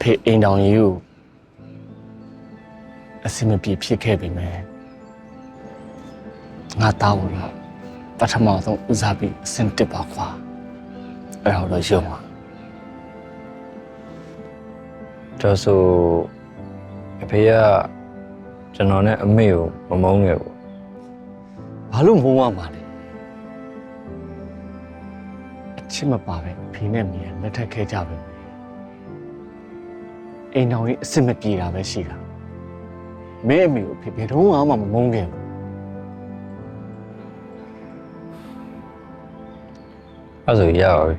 ဖေအိမ်တောင်ကြီးကိုအစင်မပြေဖြစ်ခဲ့ပြီမယ်ငါတောင်းတော့ပထမဆုံးဦးစားပြီးအစင်တစ်ပါကွာအဲ့ဒါတော့ရုံပါဒါဆိုအဖေကကျွန်တော်နဲ့အမေကိုမမုန်းခဲ့ဘူးဘာလို့မုန်းရမှာလဲအချစ်မပါပဲဖေနဲ့မေကလက်ထပ်ခဲ့ကြပဲ အိမ်တောင်ကြီးအစင်မပြေတာပဲရှိတာမင်းအမေကိုဖေဘယ်တော့မှမမုန်းခဲ့ဘူးအဲ့ဆိုရပါပြီ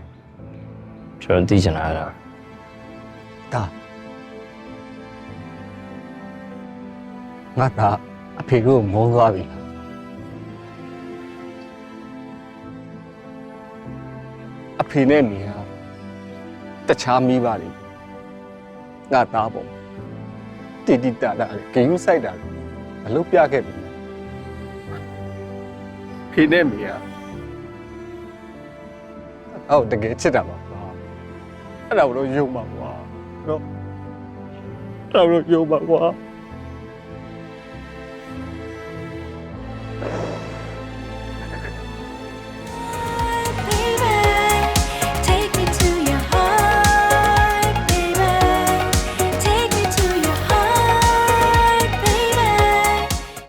ကျွန်တော်သိချင်တာအဲ့ဒါဒါငါသားအဖေကိုမုန်းသွားပြီလားအဖေနဲ့မေကတခြားမိပါလေ ငါသားပေါ့တိတိတတာလေဂိမ်းဆိုင်တာလေမလုပ်ပြခဲ့ပြီဖေနဲ့မေကအော်တကယ်ချစ်တာပါကွာအဲ့ဒါကိုတော့ယုံပါကွာနော်အဲ့ဒါကိုတော့ယုံပါကွာ